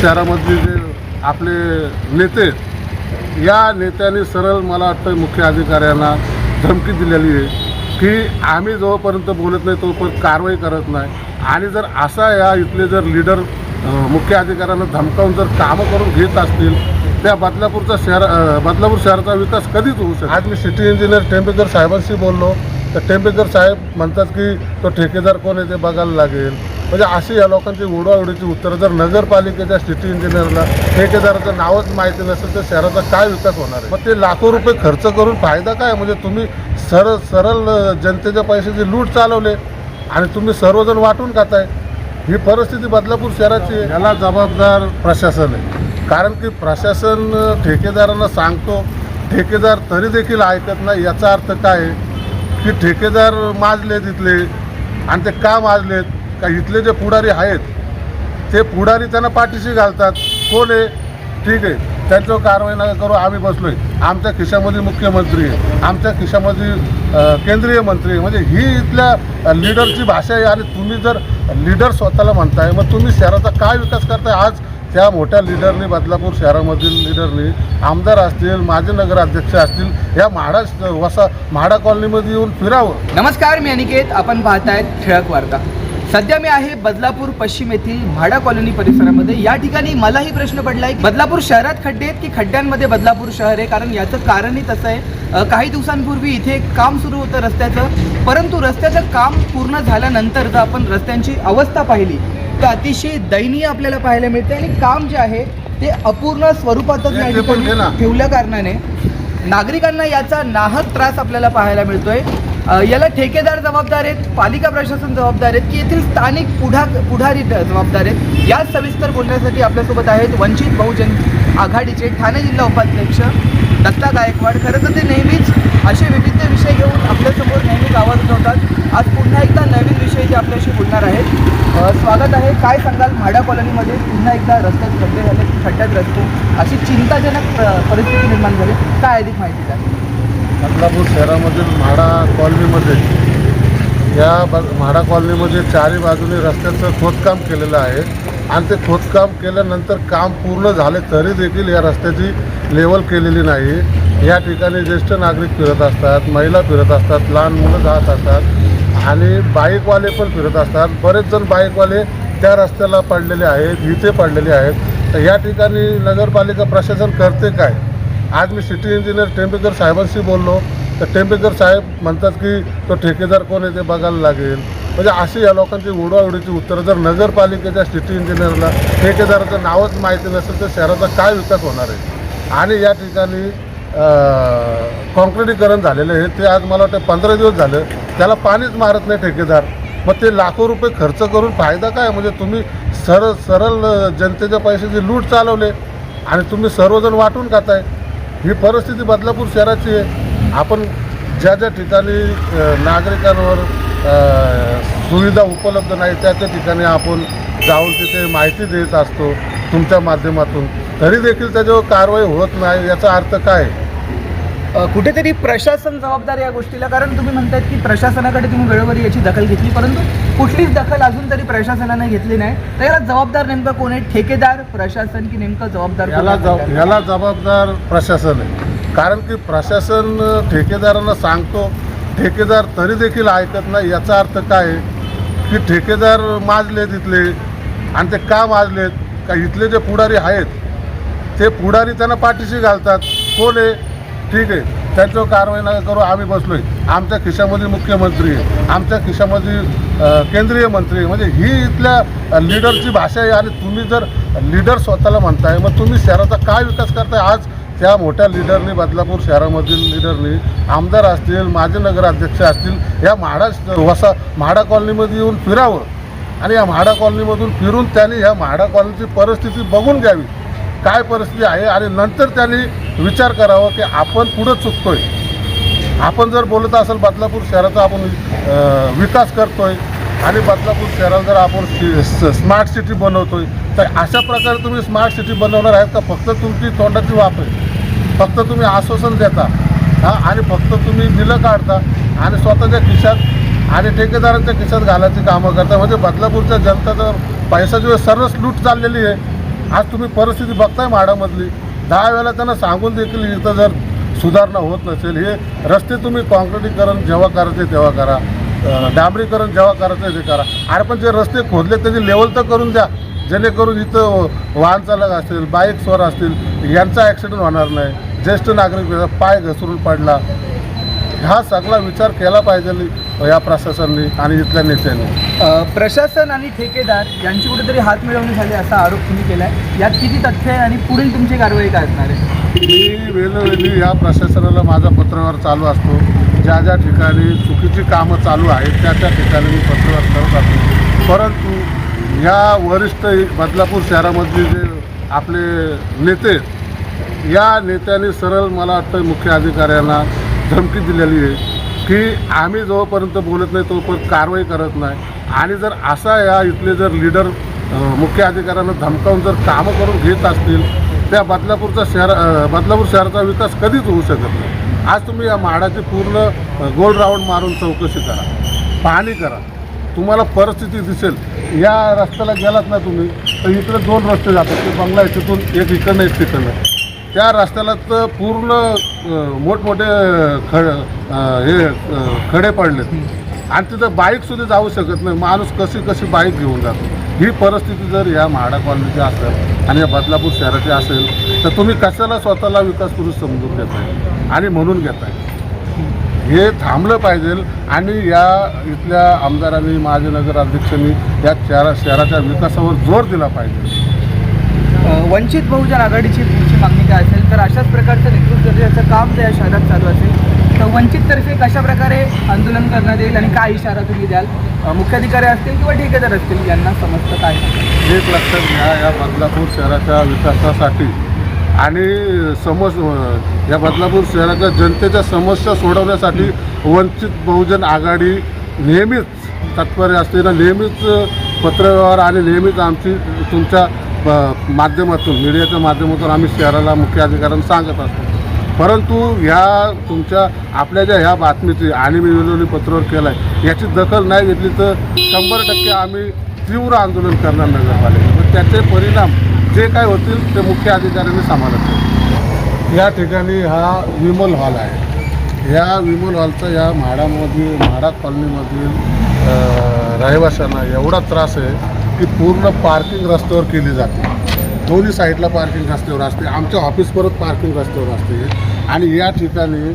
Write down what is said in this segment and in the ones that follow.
शहरामधले जे आपले नेते या नेत्याने सरळ मला वाटतं मुख्य अधिकाऱ्यांना धमकी दिलेली आहे की आम्ही जोपर्यंत बोलत नाही तोपर्यंत कारवाई करत नाही. आणि जर असा या इथले जर लीडर मुख्य अधिकाऱ्यांना धमकावून जर कामं करून घेत असतील त्या बदलापूरचा शहर बदलापूर शहराचा विकास कधीच होऊ शकतो आज मी सिटी इंजिनियर टेंबेकर साहेबांशी बोललो. तर टेंबेकर साहेब म्हणतात की तो ठेकेदार कोण आहे ते बघायला लागेल. म्हणजे अशी या लोकांची उडवाउडीची उत्तरं. जर नगरपालिकेच्या सिटी इंजिनियरला ठेकेदाराचं नावच माहिती नसेल तर शहराचा काय विकास होणार आहे? मग ते लाखो रुपये खर्च करून फायदा काय? म्हणजे तुम्ही सरळ सरळ जनतेच्या पैशाची लूट चालवले आणि तुम्ही सर्वजण वाटून खाताय. ही परिस्थिती बदलापूर शहराची याला जबाबदार प्रशासन आहे. कारण की प्रशासन ठेकेदारांना सांगतो ठेकेदार तरी देखील ऐकत नाही. याचा अर्थ काय आहे? की ठेकेदार माजले तिथले आणि ते का माजलेत? का इथले जे पुढारी आहेत ते पुढारी त्यांना पाठीशी घालतात. कोण आहे? ठीक आहे. त्यांच्यावर कारवाई नका करू आम्ही बसलो आहे आमच्या खिशामध्ये मुख्यमंत्री आहे. आमच्या खिशामध्ये केंद्रीय मंत्री म्हणजे ही इथल्या लीडरची भाषा आहे आणि तुम्ही जर लीडर स्वतःला म्हणताय मग तुम्ही शहराचा काय विकास करताय? आज त्या मोठ्या लीडरनी बदलापूर शहरामधील लीडरनी आमदार असतील माजी नगराध्यक्ष असतील या म्हाडा वसा म्हाडा कॉलनीमध्ये येऊन फिरावं. नमस्कार मी अनिकेत. आपण पाहतायत ठळक वार्ता. सध्या मी आहे बदलापूर पश्चिम येथील म्हाडा कॉलनी परिसरामध्ये. या ठिकाणी मलाही प्रश्न पडलाय बदलापूर शहरात खड्डे आहेत की खड्ड्यांमध्ये बदलापूर शहर आहे? कारण याचं कारणही तसं आहे. काही दिवसांपूर्वी इथे काम सुरू होतं रस्त्याचं. परंतु रस्त्याचं काम पूर्ण झाल्यानंतर जर आपण रस्त्यांची अवस्था पाहिली तर अतिशय दयनीय आपल्याला पाहायला मिळते. आणि काम जे आहे ते अपूर्ण स्वरूपातच या. ठिकाणी ठेवल्या कारणाने नागरिकांना याचा नाहक त्रास आपल्याला पाहायला मिळतोय. याला ठेकेदार जबाबदार आहेत पालिका प्रशासन जबाबदार आहेत की येथील स्थानिक पुढा पुढारी जबाबदार आहेत? याच सविस्तर बोलण्यासाठी आपल्यासोबत आहेत वंचित बहुजन आघाडीचे ठाणे जिल्हा उपाध्यक्ष दत्ता गायकवाड. खरं तर ते नेहमीच असे विविध विषय घेऊन आपल्यासमोर नेहमीच आवाज उठवतात. आज पुन्हा एकदा नवीन विषय जे आपल्याशी बोलणार आहेत स्वागत आहे. काय सांगाल म्हाडा कॉलनीमध्ये? पुन्हा एकदा रस्त्यात खड्डे झाले खड्ड्यात रस्ते अशी चिंताजनक परिस्थिती निर्माण झाली. काय अधिक माहिती द्या बदलापूर शहरामधील म्हाडा कॉलनीमध्ये या ब म्हाडा कॉलनीमध्ये चारी बाजूने रस्त्याचं खोदकाम केलेलं आहे. आणि ते खोदकाम केल्यानंतर काम पूर्ण झाले तरी देखील या रस्त्याची लेवल केलेली नाही. या ठिकाणी ज्येष्ठ नागरिक फिरत असतात महिला फिरत असतात लहान मुलं जात असतात आणि बाईकवाले पण फिरत असतात. बरेच जण बाईकवाले त्या रस्त्याला पडलेले आहेत इथे पडलेले आहेत. तर या ठिकाणी नगरपालिका प्रशासन करते काय? आज मी सिटी इंजिनियर टेम्पेकर साहेबांशी बोललो. तर टेम्पेकर साहेब म्हणतात की तो ठेकेदार कोण आहे ते बघायला लागेल. म्हणजे अशी या लोकांची उडवाउडीची उत्तरं जर नगरपालिकेच्या सिटी इंजिनियरला ठेकेदाराचं नावच माहिती नसेल तर शहराचा काय विकास होणार आहे? आणि या ठिकाणी कॉन्क्रिटीकरण झालेलं आहे. ते आज मला वाटतं पंधरा दिवस झालं. त्याला पाणीच मारत नाही ठेकेदार. मग ते लाखो रुपये खर्च करून फायदा काय? म्हणजे तुम्ही सरळ सरळ जनतेच्या पैशाची लूट चालवले. आणि तुम्ही सर्वजण वाटून खाताय. ही परिस्थिती बदलापूर शहराची आहे. आपण ज्या ज्या ठिकाणी नागरिकांवर सुविधा उपलब्ध नाही त्या त्या ठिकाणी आपण जाऊन तिथे माहिती देत असतो तुमच्या माध्यमातून. तरी देखील त्याच्यावर कारवाई होत नाही याचा अर्थ काय? कुठेतरी प्रशासन जबाबदार या गोष्टीला कारण तुम्ही म्हणतात की प्रशासनाकडे तुम्ही वेळोवेळी याची दखल घेतली परंतु कुठलीच दखल अजून तरी प्रशासनाने घेतली नाही. तर याला जबाबदार नेमकं कोण आहे? ठेकेदार प्रशासन की नेमकं जबाबदार याला? जब याला जबाबदार प्रशासन आहे. कारण की प्रशासन ठेकेदारांना सांगतो ठेकेदार तरी देखील ऐकत नाही. याचा अर्थ काय की ठेकेदार माजले तिथले आणि ते का माजलेत? का इथले जे पुढारी आहेत ते पुढारी त्यांना पाठीशी घालतात. कोण आहे? ठीक आहे. त्यांच्यावर कारवाई नका करू आम्ही बसलोय. आमच्या खिशामध्ये मुख्यमंत्री आहे आमच्या खिशामध्ये केंद्रीय मंत्री म्हणजे ही इथल्या लीडरची भाषा आहे आणि तुम्ही जर लीडर स्वतःला म्हणताय मग तुम्ही शहराचा काय विकास करताय? आज त्या मोठ्या लीडरनी बदलापूर शहरामधील लीडरनी आमदार असतील माजी नगराध्यक्ष असतील या म्हाडा वसा म्हाडा कॉलनीमध्ये येऊन फिरावं. आणि या म्हाडा कॉलनीमधून फिरून त्यांनी ह्या म्हाडा कॉलनीची परिस्थिती बघून घ्यावी. काय परिस्थिती आहे आणि नंतर त्यांनी विचार करावा की आपण पुढं चुकतोय. आपण जर बोलत असेल बदलापूर शहराचा आपण विकास करतोय आणि बदलापूर शहराला जर आपण स्मार्ट सिटी बनवतोय तर अशा प्रकारे तुम्ही स्मार्ट सिटी बनवणार आहेत का? फक्त तुमची तोंडाची वाप आहे. फक्त तुम्ही आश्वासन देता हां आणि फक्त तुम्ही बिलं काढता आणि स्वतःच्या खिशात आणि ठेकेदारांच्या खिशात घालायची कामं करता. म्हणजे बदलापूरच्या जनतेचा पैसा जो सर्वच लूट चाललेली आहे. आज तुम्ही परिस्थिती बघताय माडामधली दहा वेळेला त्यांना सांगून देखील इथं जर सुधारणा होत नसेल हे रस्ते तुम्ही कॉन्क्रिटीकरण जेव्हा करायचे तेव्हा करा. डांबरीकरण जेव्हा करायचं ते करा. आणि पण जे रस्ते खोदले त्याची लेवल तर करून द्या. जेणेकरून इथं वाहन चालक असतील बाईक स्वर असतील यांचा ॲक्सिडेंट होणार नाही. ज्येष्ठ नागरिक पाय घसरून पडला. हा सगळा विचार केला पाहिजे. या प्रशासनाने आणि इथल्या नेत्यांनी. प्रशासन आणि ठेकेदार यांची कुठेतरी हात मिळवणी झाली असा आरोप तुम्ही केलाय. यात किती तथ्य आहे आणि पुढील तुमची कारवाई काय असणार आहे? मी वेळोवेळी या प्रशासनाला माझा पत्रव्यवहार चालू असतो. ज्या ज्या ठिकाणी चुकीची कामं चालू आहेत त्या त्या ठिकाणी मी पत्रव्यवहार करत असतो. परंतु या वरिष्ठ बदलापूर शहरामधले जे आपले नेते आहेत, या नेत्यांनी सरळ मला वाटतं मुख्य अधिकाऱ्यांना धमकी दिलेली आहे. की आम्ही जोपर्यंत बोलत नाही तोपर्यंत कारवाई करत नाही. आणि जर असा या इथले जर लीडर मुख्य अधिकाऱ्यांना धमकावून जर कामं करून घेत असतील त्या बदलापूरचा शहर बदलापूर शहराचा विकास कधीच होऊ शकत नाही. आज तुम्ही या म्हाडाची पूर्ण गोल राऊंड मारून चौकशी करा. पाहणी करा. तुम्हाला परिस्थिती दिसेल. या रस्त्याला गेलात ना तुम्ही तर इकडे दोन रस्ते जातात. ते बंगला तिथून एक इकडनं एक तिकडनं. त्या रस्त्याला तर पूर्ण मोठमोठे खड हे खडे पडलेत. आणि तिथं बाईकसुद्धा जाऊ शकत नाही. माणूस कशी कशी बाईक घेऊन जातो? ही परिस्थिती जर या म्हाडा कॉलनीची असेल आणि या बदलापूर शहराची असेल तर तुम्ही कशाला स्वतःला विकास पुरुष समजून घेताय? आणि म्हणून घेताय? हे थांबलं पाहिजे. आणि या इथल्या आमदारांनी माझे नगराध्यक्षांनी या शहरा शहराच्या विकासावर जोर दिला पाहिजे. वंचित बहुजन आघाडीची पुढची मागणी काय असेल? तर अशाच प्रकारचं नेतृत्व दर्जाचं काम त्या शहरात चालू असेल. तर वंचिततर्फे कशा प्रकारे आंदोलन करण्यात येईल आणि काय इशारा तुम्ही द्याल? मुख्याधिकारी असतील किंवा ठेकेदार असतील? यांना समजतं काय? एक लक्षात घ्या या बदलापूर शहराच्या विकासासाठी आणि समस या बदलापूर शहराच्या जनतेच्या समस्या सोडवण्यासाठी वंचित बहुजन आघाडी नेहमीच तत्पर असते. ना नेहमीच पत्रव्यवहार आणि नेहमीच आमची तुमच्या माध्यमातून मीडियाच्या माध्यमातून आम्ही शहराला मुख्य अधिकाऱ्यांना सांगत असतो. परंतु ह्या तुमच्या आपल्या ज्या ह्या बातमीची आणि मी विरोधी पत्रावर केलं आहे याची दखल नाही घेतली तर शंभर टक्के आम्ही तीव्र आंदोलन करणार नगरपालिका पण त्याचे परिणाम जे काय होतील ते मुख्य अधिकाऱ्यांनी सांभाळत या ठिकाणी हा विमल हॉल आहे. या विमल हॉलचा या म्हाडामधील म्हाडा कॉलनीमधील रहिवाशांना एवढा त्रास आहे की पूर्ण पार्किंग रस्त्यावर केली जाते. दोन्ही साईडला पार्किंग रस्त्यावर असते. आमच्या ऑफिस परत पार्किंग रस्त्यावर असते. आणि या ठिकाणी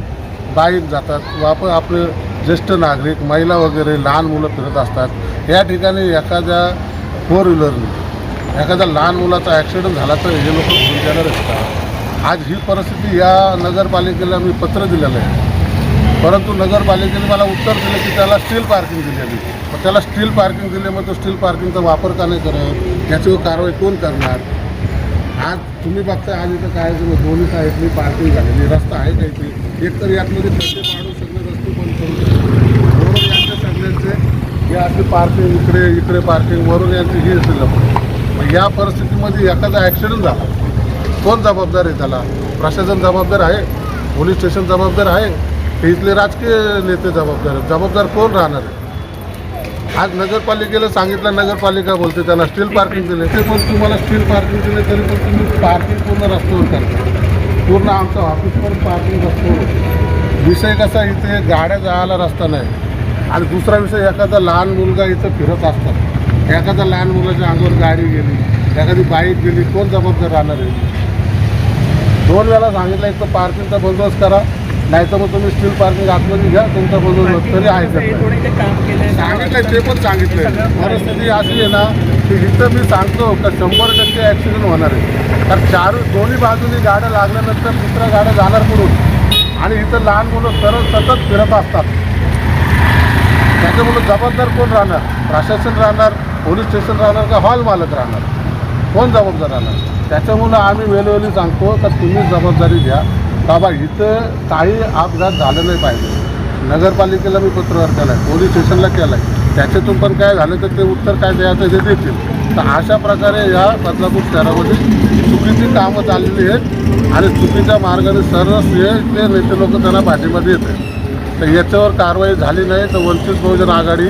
बाईक जातात. वापर आपले ज्येष्ठ नागरिक महिला वगैरे लहान मुलं फिरत असतात. या ठिकाणी एखाद्या फोर व्हीलरने एखाद्या लहान मुलाचा ॲक्सिडेंट झाला तर हे लोक गुंजाणार असतात आज ही परिस्थिती या नगरपालिकेला मी पत्र दिलेलं आहे. परंतु नगरपालिकेने मला उत्तर दिलं की त्याला स्टील पार्किंग दिलेली मग त्याला स्टील पार्किंग दिले मग तो स्टील पार्किंगचा वापर का नाही करत? याच्यावर कारवाई कोण करणार? आज तुम्ही बघता आज इथं काय दोन्ही साईडनी पार्किंग झालेली रस्ता आहे का इथे? एक तर यातमध्ये खड्डे पाडू सगळे रस्ते बंद करू शकतो वरून सगळ्यांचे हे असे पार्किंग इकडे इकडे पार्किंग वरून यांची हे असेल मग या परिस्थितीमध्ये एखादा ॲक्सिडेंट झाला. कोण जबाबदार आहे त्याला? प्रशासन जबाबदार आहे? पोलीस स्टेशन जबाबदार आहे? हे इथले राजकीय नेते जबाबदार आहेत. जबाबदार कोण राहणार आहे? आज नगरपालिकेला सांगितलं नगरपालिका बोलते त्यांना स्टील पार्किंग दिले ते पण तुम्हाला स्टील पार्किंग दिले तरी पण तुम्ही पार्किंग पूर्ण रस्त्यावर करता पूर्ण आमचं ऑफिस पण पार्किंग रस्त्यावर विषय कसा इथे गाड्या जायला रस्ता नाही. आणि दुसरा विषय एखादा लहान मुलगा इथं फिरत असतात. एखाद्या लहान मुलाच्या अंगावर गाडी गेली एखादी बाईक गेली कोण जबाबदार राहणार आहे? दोन वेळा सांगितलं इथं पार्किंगचा बंदोबस्त करा. नाही तर मग तुम्ही स्टील पार्किंग आतमध्ये घ्या तुमचा बंदोबस्त तरी आहे का? सांगितलंय ते पण सांगितलंय. परिस्थिती अशी आहे ना की इथं मी सांगतो का शंभर टक्के ॲक्सिडेंट होणार आहे. तर चार दोन्ही बाजूनी गाड्या लागल्यानंतर दुसऱ्या गाड्या जाणार कुठून आणि इथं लहान मुलं सरळ सतत फिरत असतात. त्याच्यामुळं जबाबदार कोण राहणार? प्रशासन राहणार पोलीस स्टेशन राहणार का हॉल मालक राहणार? कोण जबाबदार राहणार? त्याच्यामुळं आम्ही वेळोवेळी सांगतो का तुम्ही जबाबदारी घ्या. बाबा इथं काही अपघात झालं नाही पाहिजे. नगरपालिकेला मी पत्रव्यवहार केला आहे पोलीस स्टेशनला केला आहे त्याच्यातून पण काय झालं तर ते उत्तर काय द्यायचं ते देतील. तर अशा प्रकारे या बदलापूर शहरामध्ये चुकीची कामं चाललेली आहेत आणि चुकीच्या मार्गाने सरस हे ते नेते लोक त्यांना पाठीमध्ये येत आहेत. तर याच्यावर कारवाई झाली नाही तर वंचित बहुजन आघाडी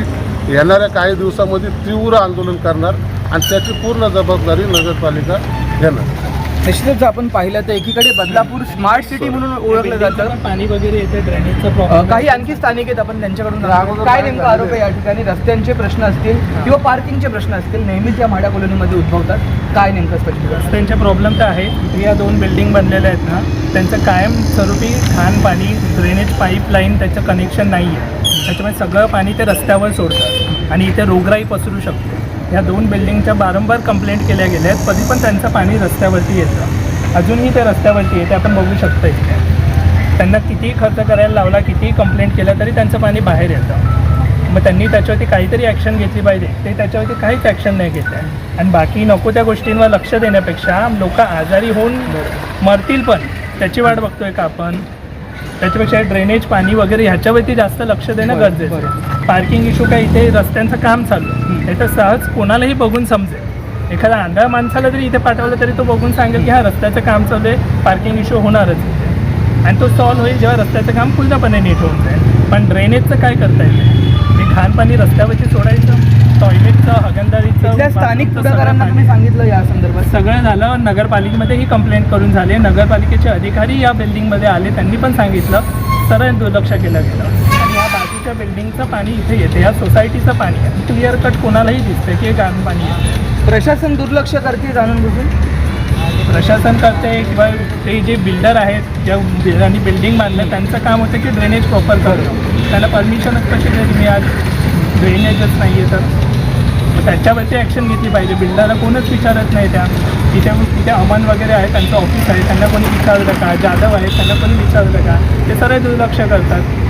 येणाऱ्या काही दिवसामध्ये तीव्र आंदोलन करणार आणि त्याची पूर्ण जबाबदारी नगरपालिका घेणार. निश्चितच आपण पाहिलं तर एकीकडे बदलापूर स्मार्ट सिटी म्हणून ओळखलं जातं. पाणी वगैरे येते ड्रेनेजचा काही आणखी स्थानिक आहेत आपण त्यांच्याकडून अगोदर काय नेमका आरोप आहे या ठिकाणी? रस्त्यांचे प्रश्न असतील किंवा पार्किंगचे प्रश्न असतील नेहमीच या म्हाडा कॉलनीमध्ये उद्भवतात. काय नेमकं स्पष्टीकरण रस्त्यांचे प्रॉब्लेम तर आहे इथे या दोन बिल्डिंग बनलेल्या आहेत ना त्यांचं कायमस्वरूपी घाण पाणी ड्रेनेज पाईपलाईन त्याचं कनेक्शन नाही आहे त्याच्यामुळे सगळं पाणी ते रस्त्यावर सोडतात. आणि इथे रोगराई पसरू शकते. या दोन बिल्डिंगच्या वारंवार कंप्लेंट केल्या गेल्या आहेत कधी पण त्यांचं पाणी रस्त्यावरती येतं. अजूनही ते रस्त्यावरती येते. आपण बघू शकतो इथे त्यांना कितीही खर्च करायला लावला कितीही कंप्लेंट केलं तरी त्यांचं पाणी बाहेर येतं. मग त्यांनी त्याच्यावरती काहीतरी ॲक्शन घेतली पाहिजे. ते त्याच्यावरती काहीच ॲक्शन नाही घेत आहे आणि बाकी नको त्या गोष्टींवर लक्ष देण्यापेक्षा लोक आजारी होऊन मरतील पण. त्याची वाट बघतोय का आपण? त्याच्यापेक्षा ड्रेनेज पाणी वगैरे ह्याच्यावरती जास्त लक्ष देणं गरजेचं. आहे. पार्किंग इश्यू काय? इथे रस्त्यांचं काम चालू आहे. हे तर सहज कोणालाही बघून समजेल. एखादा आंधळा माणसाला जरी इथे पाठवलं तरी तो बघून सांगेल की हा रस्त्याचं काम चालू आहे पार्किंग इश्यू होणारच. आणि तो सॉल्व्ह होईल जेव्हा रस्त्याचं काम पूर्णपणे नीट होऊन जाईल. पण ड्रेनेजचं काय करता येईल? ते घाण पाणी रस्त्यावरती सोडायचं टॉयलेटचं हगंदारीचं स्थानिक पुढाकारांना तुम्ही. सांगितलं या संदर्भात. सगळं झालं नगरपालिकेमध्ये ही कंप्लेंट करून झाली. नगरपालिकेचे अधिकारी या बिल्डिंगमध्ये आले त्यांनी पण सांगितलं. सरळ दुर्लक्ष केलं गेलं. बाजूच्या बिल्डिंगचं पाणी इथे येते. या सोसायटीचं पाणी आहे. क्लिअर कट कोणालाही दिसते की हे घाण पाणी आहे. प्रशासन दुर्लक्ष करते जाणून बुजून? प्रशासन करते किंवा ते जे बिल्डर आहेत ज्या बिल्डरांनी बिल्डिंग बांधलं त्यांचं काम होतं की ड्रेनेज प्रॉपर करणं. त्यांना परमिशनच कशी नाही तुम्ही आज ड्रेनेजच नाही आहे तर. मग त्याच्यावरती ॲक्शन घेतली पाहिजे. बिल्डरला कोणच विचारत नाही त्या. तिथे तिथे अमन वगैरे आहे त्यांचं ऑफिस आहे. त्यांना कोणी विचारलं का? जाधव आहे त्यांना कोणी विचारलं का? ते सरळ दुर्लक्ष करतात.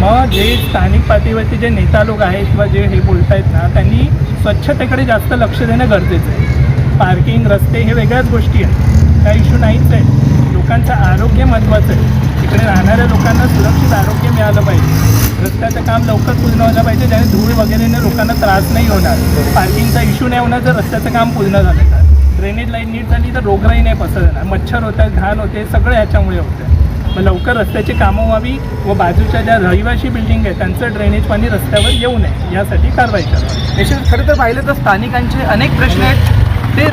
मग जे स्थानिक पातळीवरती जे नेता लोक आहेत किंवा जे हे बोलत आहेत ना त्यांनी स्वच्छतेकडे जास्त लक्ष देणं गरजेचं आहे. पार्किंग रस्ते हे वेगळ्याच गोष्टी आहेत. काय इश्यू नाहीच आहे लोकांचं आरोग्य महत्त्वाचं आहे. तिकडे राहणाऱ्या लोकांना सुरक्षित आरोग्य मिळालं पाहिजे. रस्त्याचं काम लवकर पूर्ण व्हायला पाहिजे ज्याने धूळ वगैरेने लोकांना त्रास नाही होणार. पार्किंगचा इश्यू नाही होणार जर रस्त्याचं काम पूर्ण झालं तर. ड्रेनेज लाईन नीट झाली तर रोगराई नाही पसरणार. मच्छर होतात घाण होते सगळं ह्याच्यामुळे होतं. मग लवकर रस्त्याची कामं व्हावी व बाजूच्या ज्या रहिवाशी बिल्डिंग आहे त्यांचं ड्रेनेज पाणी रस्त्यावर येऊ नये यासाठी कारवाई करावी. निश्चित खरं तर पाहिलं तर स्थानिकांचे अनेक प्रश्न आहेत. ते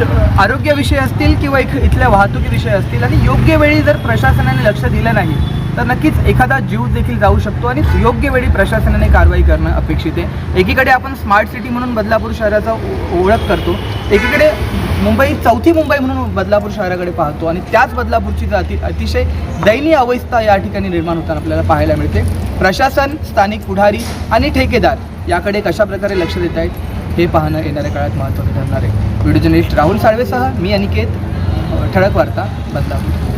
आरोग्यविषयी असतील किंवा इथ इथल्या वाहतुकीविषयी असतील आणि योग्य वेळी जर प्रशासनाने लक्ष दिलं नाही तर नक्कीच एखादा जीव देखील जाऊ शकतो आणि योग्य वेळी प्रशासनाने कारवाई करणं अपेक्षित आहे. एकीकडे आपण स्मार्ट सिटी म्हणून बदलापूर शहराचा ओळख करतो. एकीकडे मुंबई चौथी मुंबई म्हणून बदलापूर शहराकडे पाहतो. आणि त्याच बदलापूरची जाती अतिशय दयनीय अवस्था या ठिकाणी निर्माण होताना आपल्याला पाहायला मिळते. प्रशासन स्थानिक पुढारी आणि ठेकेदार याकडे कशा प्रकारे लक्ष देत आहेत हे पाहणं येणाऱ्या काळात महत्त्वाचं ठरणार आहे. व्हिडिओ जर्नलिस्ट राहुल साळवेसह मी अनिकेत. ठळक वार्ता बदलापूर.